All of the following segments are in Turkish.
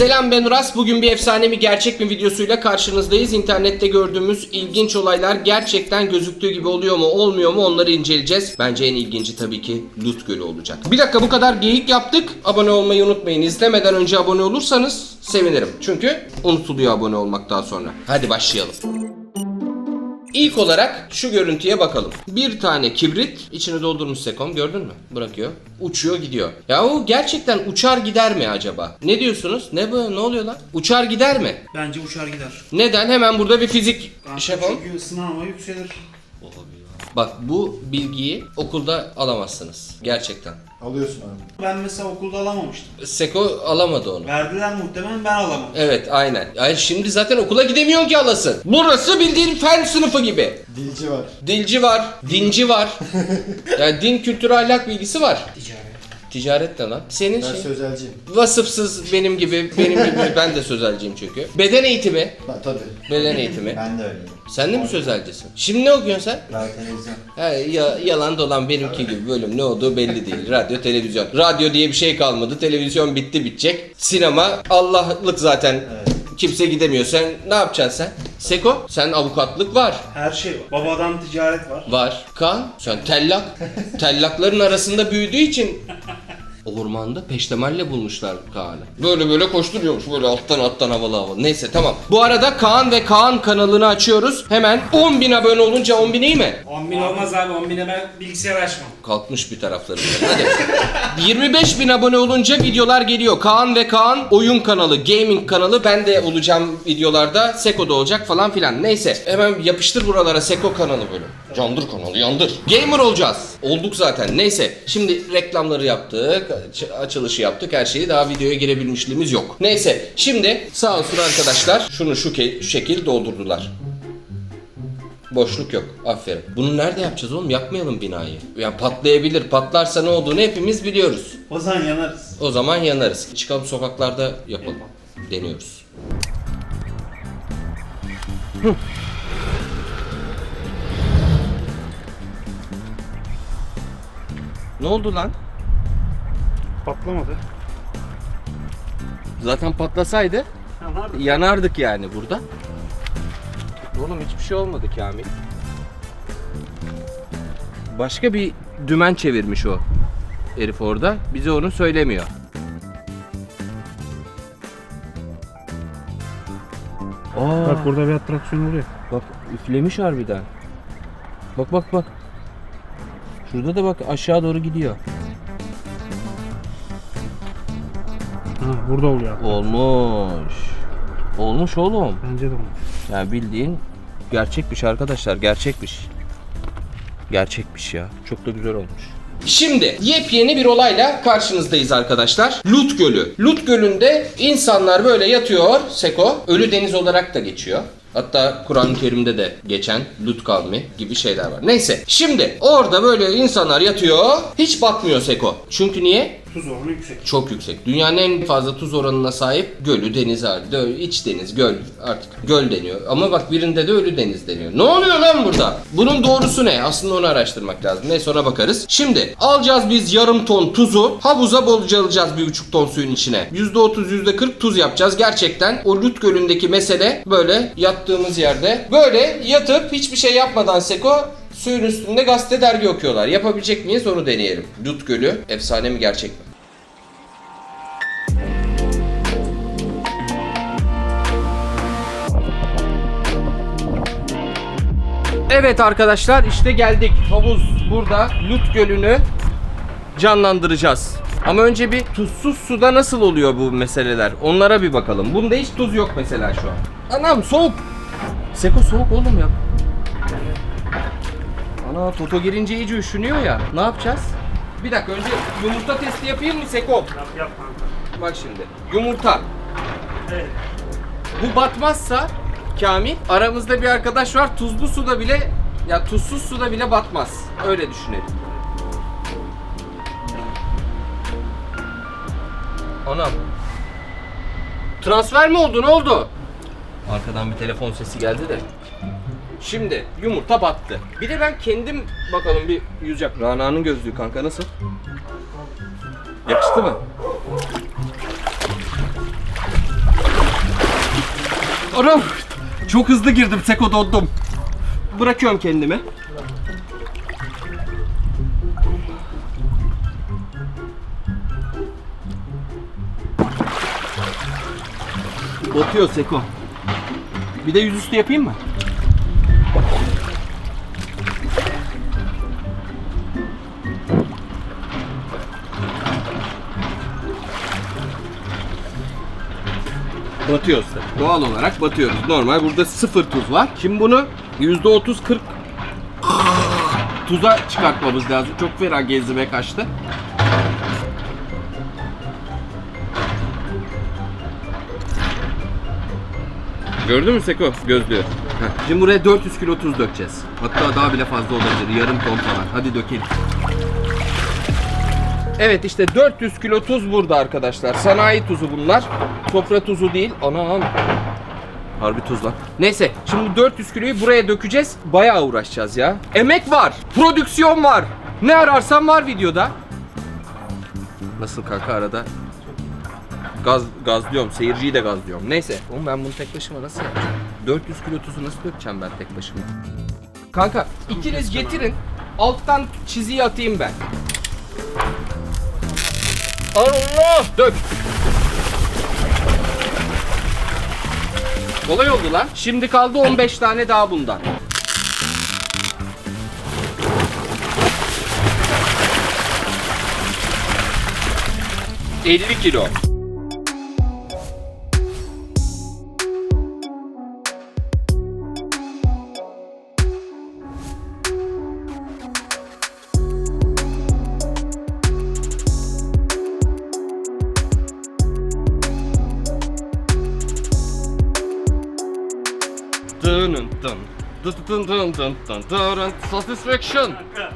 Selam ben Uras. Bugün bir efsane mi gerçek mi videosuyla karşınızdayız. İnternette gördüğümüz ilginç olaylar gerçekten gözüktüğü gibi oluyor mu olmuyor mu onları inceleyeceğiz. Bence en ilginci tabii ki Lut Gölü olacak. Bir dakika bu kadar geyik yaptık. Abone olmayı unutmayın. İzlemeden önce abone olursanız sevinirim. Çünkü unutuluyor abone olmak daha sonra. Hadi başlayalım. İlk olarak şu görüntüye bakalım. Bir tane kibrit içini doldurmuş Sekom gördün mü? Bırakıyor. Uçuyor gidiyor. Ya o gerçekten uçar gider mi acaba? Ne diyorsunuz? Ne bu? Ne oluyor lan? Uçar gider mi? Bence uçar gider. Neden? Hemen burada bir fizik Kanka şey yapalım. çünkü sınavma yükselir. Bak bu bilgiyi okulda alamazsınız. Gerçekten. Alıyorsun abi. Ben mesela okulda alamamıştım. Seko alamadı onu. Verdiler muhtemelen ben alamadım. Evet aynen. Ay şimdi zaten okula gidemiyorsun ki alasın. Burası bildiğin fen sınıfı gibi. Dilci var. Dilci var, dinci var. yani din kültürü ahlak bilgisi var. Ticaret. Ticaret ne lan? Senin Ben şey. sözelciyim. Vasıfsız benim gibi, benim gibi ben de sözelciyim çünkü. Beden eğitimi, Ben tabii. beden eğitimi. Ben de öyleyim. Sen de mi sözelcisin? Şimdi ne okuyorsun sen? Radyo televizyon. Ha, ya, yalan dolan benimki gibi bölüm ne olduğu belli değil. Radyo, televizyon. Radyo diye bir şey kalmadı. Televizyon bitti bitecek. Sinema Allah'lık zaten. Evet. Kimse gidemiyor. Sen ne yapacaksın sen? Seko, sen avukatlık var. Her şey var. Babadan ticaret var. Var. Kaan, sen tellak. Tellakların arasında büyüdüğü için ormanda peştemalle bulmuşlar Kaan'ı. Böyle böyle koşturuyormuş böyle alttan alttan havalı havalı. Neyse tamam. Bu arada Kaan ve Kaan kanalını açıyoruz. Hemen 10.000 abone olunca 10.000 iyi mi? 10 bin olmaz abi 10 bine ben bilgisayar açmam. Kalkmış bir tarafları. Hadi. 25 bin abone olunca videolar geliyor. Kaan ve Kaan oyun kanalı, gaming kanalı. Ben de olacağım videolarda. Seko da olacak falan filan. Neyse. Hemen yapıştır buralara Seko kanalı böyle. Yandır kanalı yandır. Gamer olacağız. Olduk zaten. Neyse. Şimdi reklamları yaptık. Aç- Açılışı yaptık. Her şeyi daha videoya girebilmişliğimiz yok. Neyse. Şimdi sağ olsun arkadaşlar. Şunu şu, ke- şu şekil doldurdular. Boşluk yok. Aferin. Bunu nerede yapacağız oğlum? Yapmayalım binayı. Yani patlayabilir. Patlarsa ne olduğunu hepimiz biliyoruz. O zaman yanarız. O zaman yanarız. Çıkalım sokaklarda yapalım. Deniyoruz. Hı. Ne oldu lan? Patlamadı. Zaten patlasaydı Yanardı. yanardık yani burada. Oğlum hiçbir şey olmadı Kamil. Başka bir dümen çevirmiş o herif orada. Bize onu söylemiyor. Aa, Bak burada bir atraksiyon oluyor. bak üflemiş harbiden. Bak bak bak. Şurada da bak aşağı doğru gidiyor. Ha burada oluyor. abi. Olmuş. Olmuş oğlum. Bence de olmuş. Yani bildiğin gerçekmiş arkadaşlar gerçekmiş. Gerçekmiş ya. Çok da güzel olmuş. Şimdi yepyeni bir olayla karşınızdayız arkadaşlar. Lut Gölü. Lut Gölü'nde insanlar böyle yatıyor Seko. Ölü deniz olarak da geçiyor. Hatta Kur'an-ı Kerim'de de geçen Lut kavmi gibi şeyler var. Neyse şimdi orada böyle insanlar yatıyor. Hiç batmıyor Seko. Çünkü niye? Tuz oranı yüksek. Çok yüksek. Dünyanın en fazla tuz oranına sahip gölü, deniz halinde. İç deniz, göl artık. Göl deniyor. Ama bak birinde de ölü deniz deniyor. Ne oluyor lan burada? Bunun doğrusu ne? Aslında onu araştırmak lazım. Neyse ona bakarız. Şimdi alacağız biz yarım ton tuzu. Havuza bolcalacağız bir buçuk ton suyun içine. %30, %40 tuz yapacağız. Gerçekten o Lut Gölü'ndeki mesele böyle yattığımız yerde. Böyle yatıp hiçbir şey yapmadan Seko suyun üstünde gazete dergi okuyorlar. Yapabilecek miyiz onu deneyelim. Lut Gölü efsane mi gerçek mi? Evet arkadaşlar işte geldik. Havuz burada. Lut Gölü'nü canlandıracağız. Ama önce bir tuzsuz suda nasıl oluyor bu meseleler? Onlara bir bakalım. Bunda hiç tuz yok mesela şu an. Anam soğuk. Seko soğuk oğlum ya. Ana Toto girince iyice üşünüyor ya. Ne yapacağız? Bir dakika önce yumurta testi yapayım mı Seko? Yap yap kanka. Bak şimdi. Yumurta. Evet. Bu batmazsa Kamil aramızda bir arkadaş var tuzlu suda bile ya tuzsuz suda bile batmaz. Öyle düşünelim. Anam. Transfer mi oldu? Ne oldu? Arkadan bir telefon sesi geldi de. Şimdi yumurta battı. Bir de ben kendim bakalım bir yüzecek. Rana'nın gözlüğü kanka nasıl? Yakıştı mı? Anam! Çok hızlı girdim Seko dondum. Bırakıyorum kendimi. Batıyor Seko. Bir de yüzüstü yapayım mı? Batıyoruz tabii. Doğal olarak batıyoruz. Normal burada sıfır tuz var. Şimdi bunu %30 40 tuza çıkartmamız lazım. Çok fena gezime kaçtı. Gördün mü Seko gözlüğü? Şimdi buraya 400 kilo tuz dökeceğiz. Hatta daha bile fazla olabilir. Yarım ton falan. Hadi dökelim. Evet işte 400 kilo tuz burada arkadaşlar. Sanayi tuzu bunlar. Sofra tuzu değil. Anam. Harbi tuz lan. Neyse şimdi 400 kiloyu buraya dökeceğiz. Bayağı uğraşacağız ya. Emek var. Prodüksiyon var. Ne ararsan var videoda. Nasıl kanka arada? Gaz, gazlıyorum. Seyirciyi de gazlıyorum. Neyse. Oğlum ben bunu tek başıma nasıl yapacağım? 400 kilo tuzu nasıl dökeceğim ben tek başıma? Kanka ikiniz getirin. Alttan çiziyi atayım ben. Allah! Dök. Kolay oldu lan. Şimdi kaldı 15 tane daha bundan. ...50 kilo. dın. Dın dın dın dın dın dın. Satisfaction. Kanka.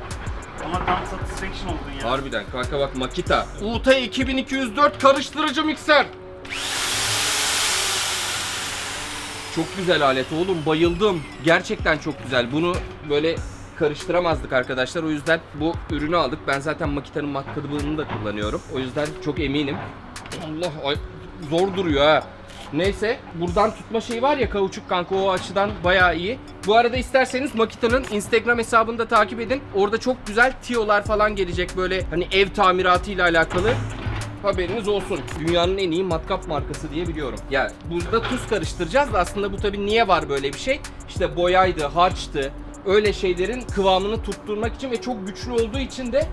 Ama tam satisfaction oldun ya. Harbiden kanka bak Makita. UT 2204 karıştırıcı mikser. Çok güzel alet oğlum bayıldım. Gerçekten çok güzel. Bunu böyle karıştıramazdık arkadaşlar. O yüzden bu ürünü aldık. Ben zaten Makita'nın matkabını da kullanıyorum. O yüzden çok eminim. Allah ay, zor duruyor ha. Neyse buradan tutma şeyi var ya kauçuk kanka o açıdan bayağı iyi. Bu arada isterseniz Makita'nın Instagram hesabını da takip edin. Orada çok güzel tiyolar falan gelecek böyle hani ev tamiratı ile alakalı. Haberiniz olsun. Dünyanın en iyi matkap markası diye biliyorum. Ya burada tuz karıştıracağız da aslında bu tabii niye var böyle bir şey? İşte boyaydı, harçtı. Öyle şeylerin kıvamını tutturmak için ve çok güçlü olduğu için de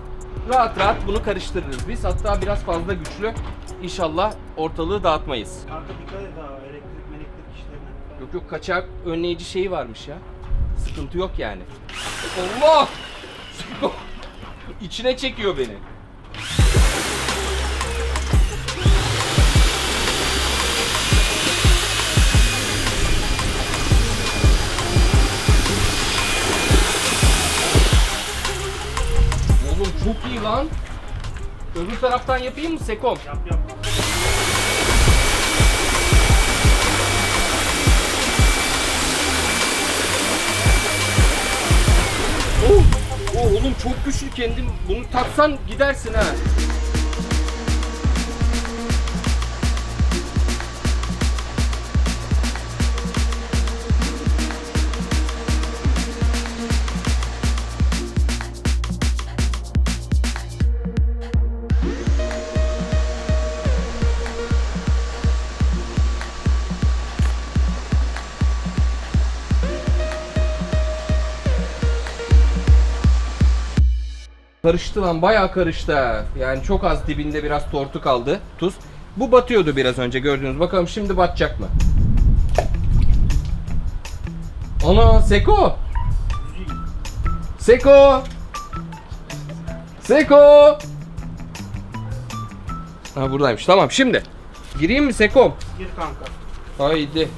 rahat rahat bunu karıştırırız biz. Hatta biraz fazla güçlü. İnşallah ortalığı dağıtmayız. Kanka dikkat et ha elektrik elektrik işlerine. Yok yok kaçak önleyici şeyi varmış ya. Sıkıntı yok yani. Allah! İçine çekiyor beni. Oğlum çok iyi lan. Öbür taraftan yapayım mı Sekom? Yap yap. Oh, oh oğlum çok güçlü kendim. Bunu taksan gidersin ha. Karıştı lan bayağı karıştı. Yani çok az dibinde biraz tortu kaldı tuz. Bu batıyordu biraz önce gördüğünüz. Bakalım şimdi batacak mı? Ana Seko! Seko! Seko! Ha buradaymış. Tamam şimdi. Gireyim mi Sekom? Gir kanka. Haydi.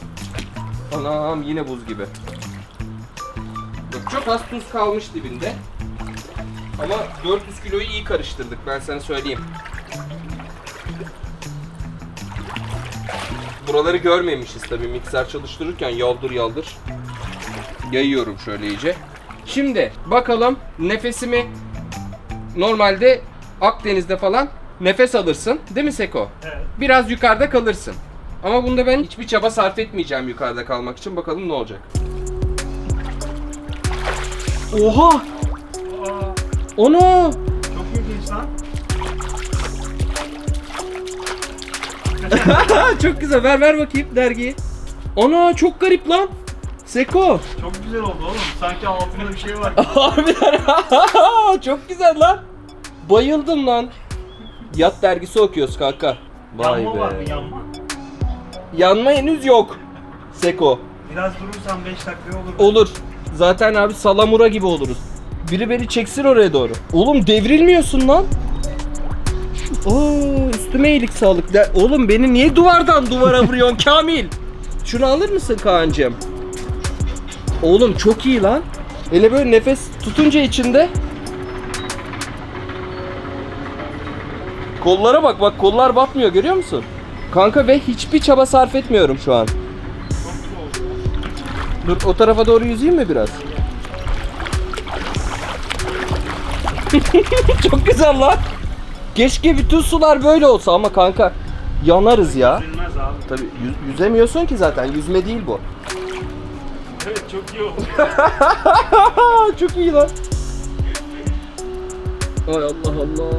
Anam yine buz gibi. Bak çok az tuz kalmış dibinde. Ama 400 kiloyu iyi karıştırdık ben sana söyleyeyim. Buraları görmemişiz tabii mikser çalıştırırken yaldır yaldır. Yayıyorum şöyle iyice. Şimdi bakalım nefesimi normalde Akdeniz'de falan nefes alırsın değil mi Seko? Evet. Biraz yukarıda kalırsın. Ama bunda ben hiçbir çaba sarf etmeyeceğim yukarıda kalmak için. Bakalım ne olacak. Oha! Onu! çok ilginç lan. çok güzel. Ver ver bakayım dergiyi. Ana çok garip lan. Seko. Çok güzel oldu oğlum. Sanki altında bir şey var. Harbiden. çok güzel lan. Bayıldım lan. Yat dergisi okuyoruz kanka. Vay yanma be. var mı yanma? Yanma henüz yok. Seko. Biraz durursan 5 dakika olur. Olur. Zaten abi salamura gibi oluruz. Biri beni çeksin oraya doğru. Oğlum devrilmiyorsun lan. Oo, üstüme iyilik sağlık. De- Oğlum beni niye duvardan duvara vuruyorsun Kamil? Şunu alır mısın Kaan'cığım? Oğlum çok iyi lan. Hele böyle nefes tutunca içinde. Kollara bak bak kollar batmıyor görüyor musun? Kanka ve hiçbir çaba sarf etmiyorum şu an. Dur o tarafa doğru yüzeyim mi biraz? Çok güzel lan. Keşke bütün sular böyle olsa ama kanka yanarız ya. Üzülmez abi. Tabi yüzemiyorsun ki zaten yüzme değil bu. Evet çok iyi oldu. Çok iyi lan. Ay Allah Allah.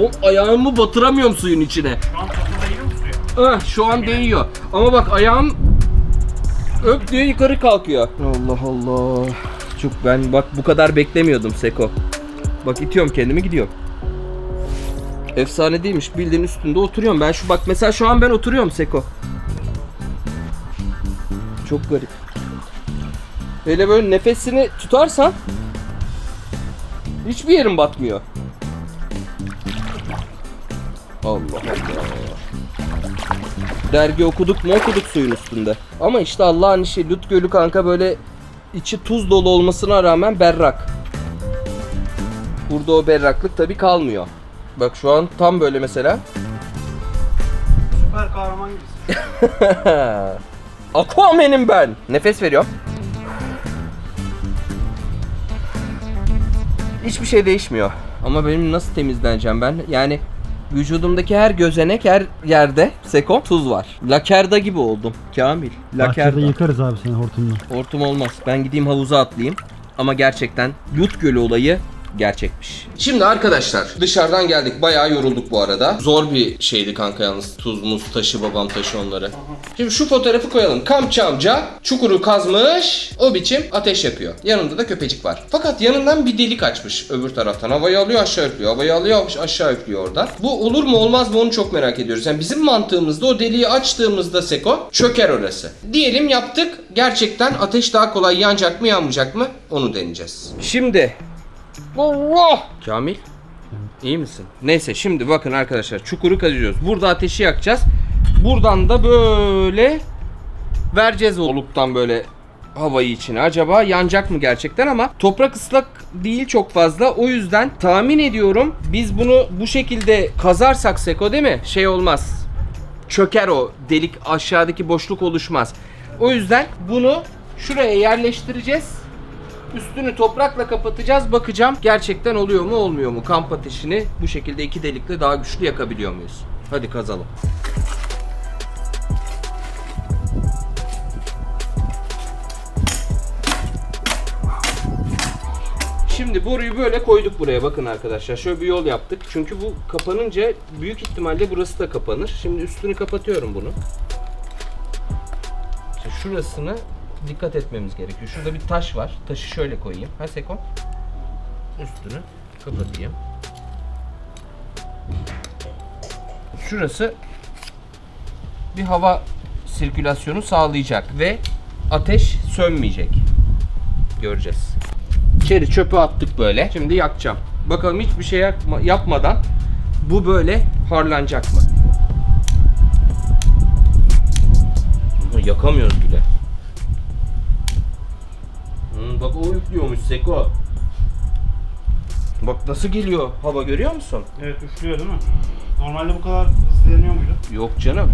O ayağımı batıramıyorum suyun içine. Şu an tatlı değiyor mu suya? Ah şu an değiyor. Ama bak ayağım öp diye yukarı kalkıyor. Allah Allah. Çok ben bak bu kadar beklemiyordum Seko. Bak itiyorum kendimi gidiyorum. Efsane değilmiş. Bildiğin üstünde oturuyorum. Ben şu bak mesela şu an ben oturuyorum Seko. Çok garip. Hele böyle nefesini tutarsan hiçbir yerin batmıyor. Allah Allah. Dergi okuduk mu okuduk suyun üstünde. Ama işte Allah'ın işi Lut Gölü kanka böyle içi tuz dolu olmasına rağmen berrak. Burada o berraklık tabi kalmıyor. Bak şu an tam böyle mesela. Süper kahraman gibisin. Aquaman'im ben. Nefes veriyorum. Hiçbir şey değişmiyor. Ama benim nasıl temizleneceğim ben? Yani vücudumdaki her gözenek, her yerde seko tuz var. Lakerda gibi oldum. Kamil. Bahçede Lakerda. yıkarız abi seni hortumla. Hortum olmaz. Ben gideyim havuza atlayayım. Ama gerçekten Lut Gölü olayı gerçekmiş. Şimdi arkadaşlar dışarıdan geldik. Bayağı yorulduk bu arada. Zor bir şeydi kanka yalnız. Tuz, muz taşı, babam taşı onları. Şimdi şu fotoğrafı koyalım. Kampçı amca çukuru kazmış. O biçim ateş yapıyor. Yanında da köpecik var. Fakat yanından bir delik açmış öbür taraftan. Havayı alıyor aşağı üflüyor. Havayı alıyor aşağı üflüyor oradan. Bu olur mu olmaz mı onu çok merak ediyoruz. Yani bizim mantığımızda o deliği açtığımızda Seko çöker orası. Diyelim yaptık. Gerçekten ateş daha kolay yanacak mı yanmayacak mı onu deneyeceğiz. Şimdi Allah! Kamil iyi misin? Neyse şimdi bakın arkadaşlar çukuru kazıyoruz. Burada ateşi yakacağız. Buradan da böyle vereceğiz oluktan böyle havayı içine. Acaba yanacak mı gerçekten ama toprak ıslak değil çok fazla. O yüzden tahmin ediyorum biz bunu bu şekilde kazarsak Seko değil mi? Şey olmaz. Çöker o delik aşağıdaki boşluk oluşmaz. O yüzden bunu şuraya yerleştireceğiz. Üstünü toprakla kapatacağız. Bakacağım gerçekten oluyor mu olmuyor mu? Kamp ateşini bu şekilde iki delikle daha güçlü yakabiliyor muyuz? Hadi kazalım. Şimdi boruyu böyle koyduk buraya bakın arkadaşlar. Şöyle bir yol yaptık. Çünkü bu kapanınca büyük ihtimalle burası da kapanır. Şimdi üstünü kapatıyorum bunu. Şurasını dikkat etmemiz gerekiyor. Şurada bir taş var. Taşı şöyle koyayım. Ha Seko? Üstünü kapatayım. Şurası bir hava sirkülasyonu sağlayacak ve ateş sönmeyecek. Göreceğiz. İçeri çöpü attık böyle. Şimdi yakacağım. Bakalım hiçbir şey yakma- yapmadan bu böyle harlanacak mı? Yakamıyoruz bile. Bak o üflüyormuş Seko. Bak nasıl geliyor hava görüyor musun? Evet üflüyor değil mi? Normalde bu kadar hızlı yanıyor muydu? Yok canım.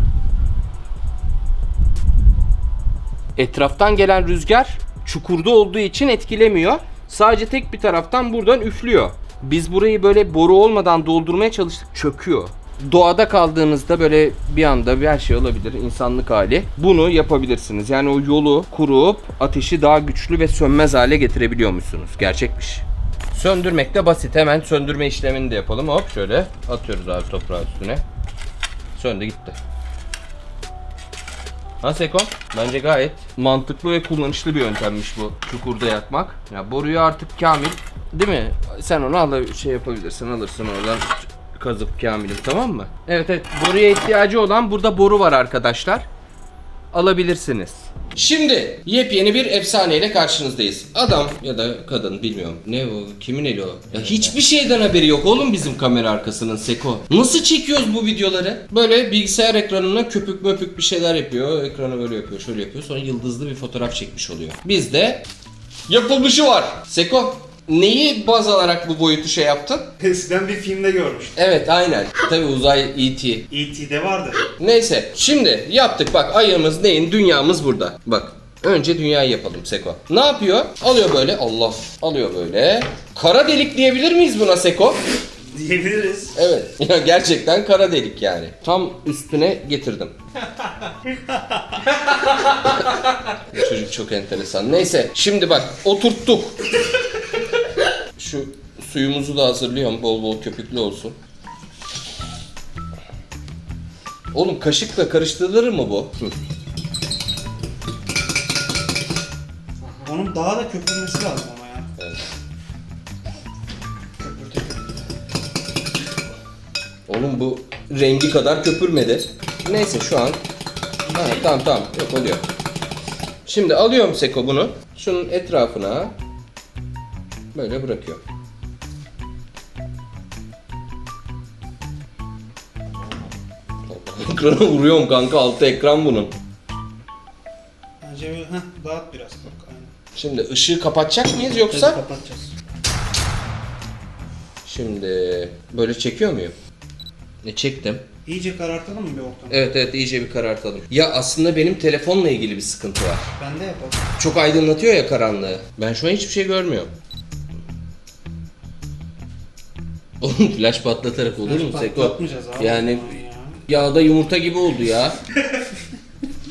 Etraftan gelen rüzgar çukurda olduğu için etkilemiyor. Sadece tek bir taraftan buradan üflüyor. Biz burayı böyle boru olmadan doldurmaya çalıştık. Çöküyor. Doğada kaldığınızda böyle bir anda bir her şey olabilir insanlık hali. Bunu yapabilirsiniz. Yani o yolu kurup ateşi daha güçlü ve sönmez hale getirebiliyormuşsunuz. Gerçekmiş. Söndürmek de basit. Hemen söndürme işlemini de yapalım. Hop şöyle atıyoruz abi toprağı üstüne. Söndü gitti. Ha Seko? Bence gayet mantıklı ve kullanışlı bir yöntemmiş bu çukurda yakmak. Ya boruyu artık Kamil değil mi? Sen onu al şey yapabilirsin alırsın oradan kazıp Kamil'im tamam mı? Evet evet boruya ihtiyacı olan burada boru var arkadaşlar. Alabilirsiniz. Şimdi yepyeni bir efsaneyle karşınızdayız. Adam ya da kadın bilmiyorum. Ne o? Kimin eli o? Ya hiçbir şeyden haberi yok oğlum bizim kamera arkasının Seko. Nasıl çekiyoruz bu videoları? Böyle bilgisayar ekranına köpük möpük bir şeyler yapıyor. Ekranı böyle yapıyor, şöyle yapıyor. Sonra yıldızlı bir fotoğraf çekmiş oluyor. Bizde yapılmışı var. Seko neyi baz alarak bu boyutu şey yaptın? Eskiden bir filmde görmüştüm. Evet aynen. Tabi uzay E.T. E.T.'de vardı. Neyse şimdi yaptık bak ayımız neyin dünyamız burada. Bak önce dünyayı yapalım Seko. Ne yapıyor? Alıyor böyle Allah alıyor böyle. Kara delik diyebilir miyiz buna Seko? Diyebiliriz. Evet ya gerçekten kara delik yani. Tam üstüne getirdim. Bu Çocuk çok enteresan. Neyse şimdi bak oturttuk. Suyumuzu da hazırlıyorum bol bol köpüklü olsun. Oğlum kaşıkla karıştırılır mı bu? Onun daha da köpürmesi lazım ama ya. Evet. Köpürtü. Oğlum bu rengi kadar köpürmedi. Neyse şu an. Ha, tamam tamam yok oluyor. Şimdi alıyorum Seko bunu. Şunun etrafına böyle bırakıyorum. Ekrana vuruyorum kanka altı ekran bunun. Bence böyle heh, dağıt biraz. Aynen. Şimdi ışığı kapatacak mıyız yoksa? Biraz kapatacağız. Şimdi böyle çekiyor muyum? Ne çektim? İyice karartalım mı bir ortamı? Evet evet iyice bir karartalım. Ya aslında benim telefonla ilgili bir sıkıntı var. Ben de yapalım. Çok aydınlatıyor ya karanlığı. Ben şu an hiçbir şey görmüyorum. Oğlum flash patlatarak olur mu Seko? Patlatmayacağız abi. Yani Ya. Yağda yumurta gibi oldu ya.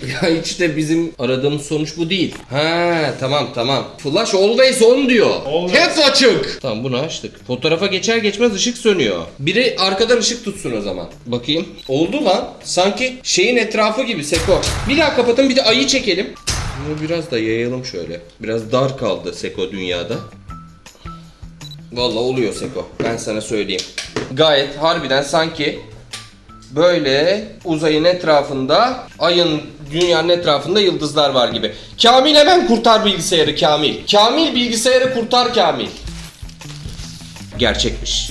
ya hiç de bizim aradığımız sonuç bu değil. Ha tamam tamam. Flash always on diyor. Always. Hep açık. Tamam bunu açtık. Fotoğrafa geçer geçmez ışık sönüyor. Biri arkadan ışık tutsun o zaman. Bakayım. Oldu lan. Sanki şeyin etrafı gibi Seko. Bir daha kapatın bir de ayı çekelim. Bunu biraz da yayalım şöyle. Biraz dar kaldı Seko dünyada. Vallahi oluyor Seko. Ben sana söyleyeyim. Gayet harbiden sanki böyle uzayın etrafında, ayın dünyanın etrafında yıldızlar var gibi. Kamil hemen kurtar bilgisayarı Kamil. Kamil bilgisayarı kurtar Kamil. Gerçekmiş.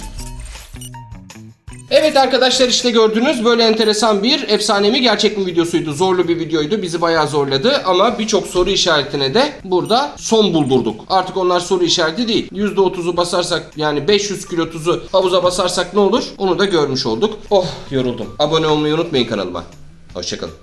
Evet arkadaşlar işte gördünüz böyle enteresan bir efsane mi gerçek mi videosuydu. Zorlu bir videoydu. Bizi bayağı zorladı ama birçok soru işaretine de burada son buldurduk. Artık onlar soru işareti değil. %30'u basarsak yani 500 kilo tuzu havuza basarsak ne olur? Onu da görmüş olduk. Oh yoruldum. Abone olmayı unutmayın kanalıma. Hoşçakalın.